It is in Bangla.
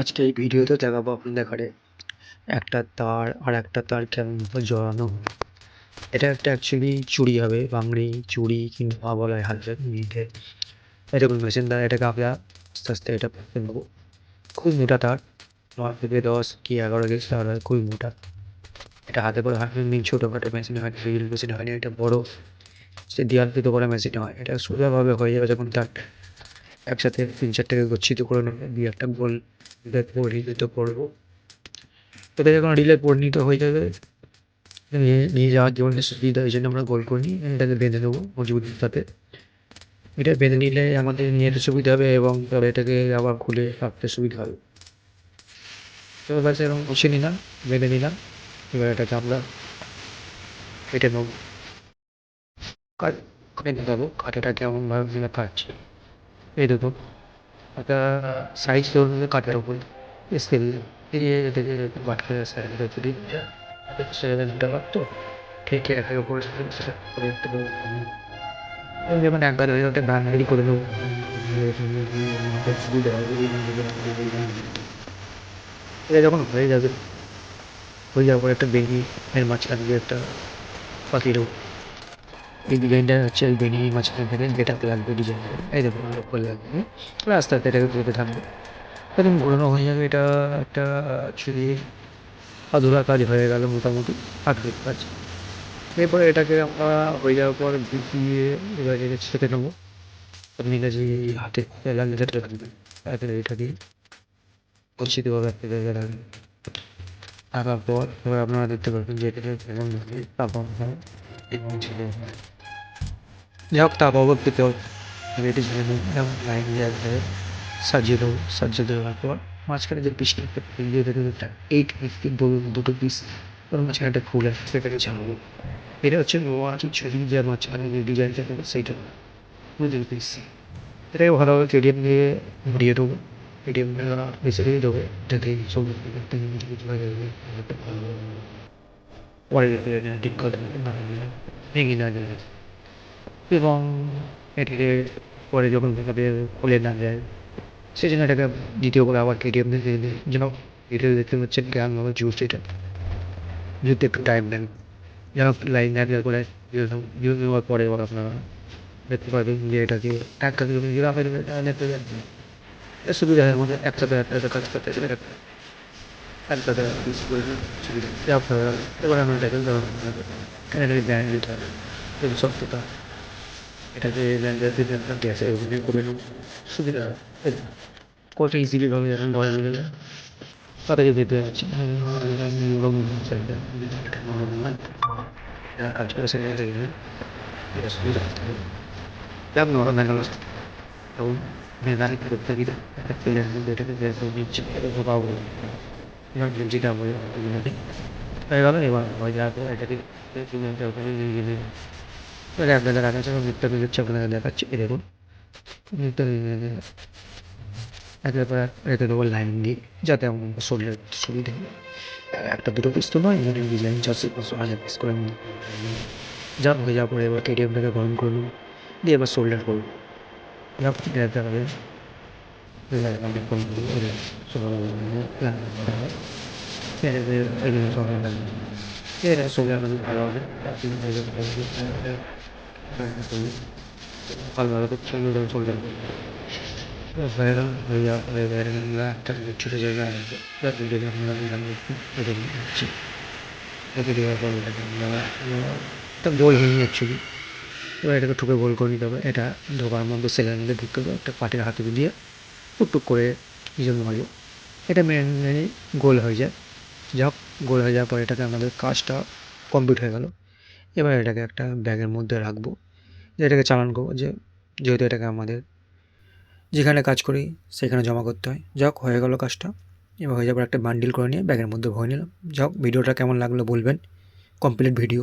আজকে এই ভিডিওতে দেখাবো আপনাদের ঘরে একটা তার আর একটা তার কেমনভাবে জড়ানো। এটা একটা অ্যাকচুয়ালি চুরি হবে বাংড়ি চুড়ি কিংবা বলা হয় হাতের মেয়েদের এরকম মেশিন দ্বারা এটাকে আমরা আস্তে আস্তে এটা পেতে নেব খুব মোটা তার, নয় থেকে দশ কি এগারো তার হয়, খুবই মোটা। এটা হাতে করে হাতে নিয়ে ছোটোখাটো মেশিন হয় রিল মেশিন হয় না, এটা বড়। সে দেওয়াল দিতে করা মেশিন হয়। এটা সোজাভাবে হয়ে যাবে যখন তার একসাথে তিন চারটাকে গচ্ছিত করে নেবে, দিয়ে একটা গোল পরিণত করব। এটা যখন রিলে পরিণত হয়ে যাবে। নিয়ে নিয়ে যাওয়ার জন্য সুবিধা এই জন্য আমরা গোল করে এটাকে বেঁধে দেবো মজবুতির সাথে। এটা বেঁধে নিলে আমাদের নিয়ে যেতে সুবিধা হবে এবং তবে এটাকে আবার খুলে রাখতে সুবিধা হবে। তো ব্যাস, এরকম গুছিয়ে নিলাম, বেঁধে নিলাম, এবার এটাকে আমরা কেটে নেব। কাট, কেটে দেবো কাটাটা কেমনভাবে কাটছি এই দেখুন। একটা সাইজ কাটার উপর স্কেল দিয়ে সাইড যদি সেটা তো ঠিক একের উপর একটু যেমন একবার ওই ওটা বাঙালি করে দেবো এটা যখন হয়ে যাবে হয়ে যাওয়ার পর একটা বেনি এর মাঝখান দিয়ে একটা পাখি দেবো এই ডিজাইনটা হচ্ছে ওই বেনি মাঝখানে থেকে যেটাতে লাগবে ডিজাইন এই দেখুন করে লাগবে। আস্তে আস্তে এটাকে তুলতে থাকবে একদম ঘোরানো হয়ে যাবে এটা একটা অ্যাকচুয়ালি আধুরা কাজ হয়ে গেল মোটামুটি আধুনিক কাজ। এরপরে এটাকে আমরা হয়ে যাওয়ার পর দিয়ে এবার এটা ছেঁকে নেব। আপনি কাছে হাতে লাগিয়ে যেতে থাকবেন হাতে এটা দিয়ে গচ্ছিতভাবে একটা জায়গায় রাখবেন রাখার পর এবার আপনারা দেখতে পারবেন যে এটাকে কেমন তাপন এবং হয় অবস্থিত আমি এটি ছেড়ে নিই এবং লাইন দিয়ে একবারে সাজিয়ে দেবো সাজিয়ে দেওয়ার পর মাঝখানে যে পিসটা একটা দুটো পিস ওর মাঝখানে একটা ফুল আছে সেটাকে ছাড়বো এটা হচ্ছে ওয়ান ছবি যার মাঝখানে যে ডিজাইনটা দেবে সেইটা বুঝতে পিস এটাকে ভালোভাবে কেডিএম দিয়ে ঘুরিয়ে দেবো কেডিএম বেছে দেবো যাতে ছবি পরে ঠিক করে না ভেঙে না যায় এবং এটিকে পরে যখন ভেঙে খুলে না যায় সেই জন্য এটাকে দ্বিতীয়বার আবার কেটিএম দিয়ে দিই যেন এটা দেখতে পাচ্ছেন কেমন ভাবে জুস এটা জুতে একটু টাইম নেন যেন লাইন না করে ইউজ দেওয়ার পরে এবার আপনারা দেখতে পারবেন যে এটাকে একটা গ্রামের নিতে সুবিধা হয় আমাদের একসাথে একটা কাজ করতে সেটা একসাথে ইউজ করে সুবিধা এবার আমরা এটাকে এখানে এটাকে ব্যান দিতে হবে সত্যতা এটাকে গ্যাসে করে নেব সুবিধা কত ইজিলি ভাবে যখন ধরে নিলে তাতে na lang sa mga tabi sa mga nakachi ito. Ito আগে পর এটা দেবো লাইন দিয়ে যাতে আমার শরীরে সুবিধে হয়। একটা দুটো পিস তো নয় মানে ডিজাইন চারশো পাঁচশো হাজার পিস করে যা হয়ে যাওয়ার পরে এবার কেটিএমটাকে গরম করে নেব দিয়ে এবার শোল্ডার করব যা দেখা হবে আমি ফোন এরা শোল্ডার ভালো হবে அதனால একটা দোল হয়ে অ্যাকচুয়ালি এবার এটাকে ঠুকে গোল করে নিতে হবে। এটা ঢোকার মধ্যে সিলিন্ডারে ঢুকতে হবে একটা পাটির হাতে দিয়ে টুকটুক করে ইয়ে জন্য মারি এটা মেনে গোল হয়ে যায়। যাক গোল হয়ে যাওয়ার পর এটাকে আমাদের কাজটা কমপ্লিট হয়ে গেল। এবার এটাকে একটা ব্যাগের মধ্যে রাখব। এটাকে চালান করব, যে যেহেতু এটাকে আমাদের যেখানে কাজ করি সেখানে জমা করতে হয়। যাক, হয়ে গেল কাজটা। এবার হয়ে যাবার একটা বান্ডিল করে নিয়ে ব্যাগের মধ্যে ভরে নিলাম। যাক, ভিডিওটা কেমন লাগল বলবেন। Complete video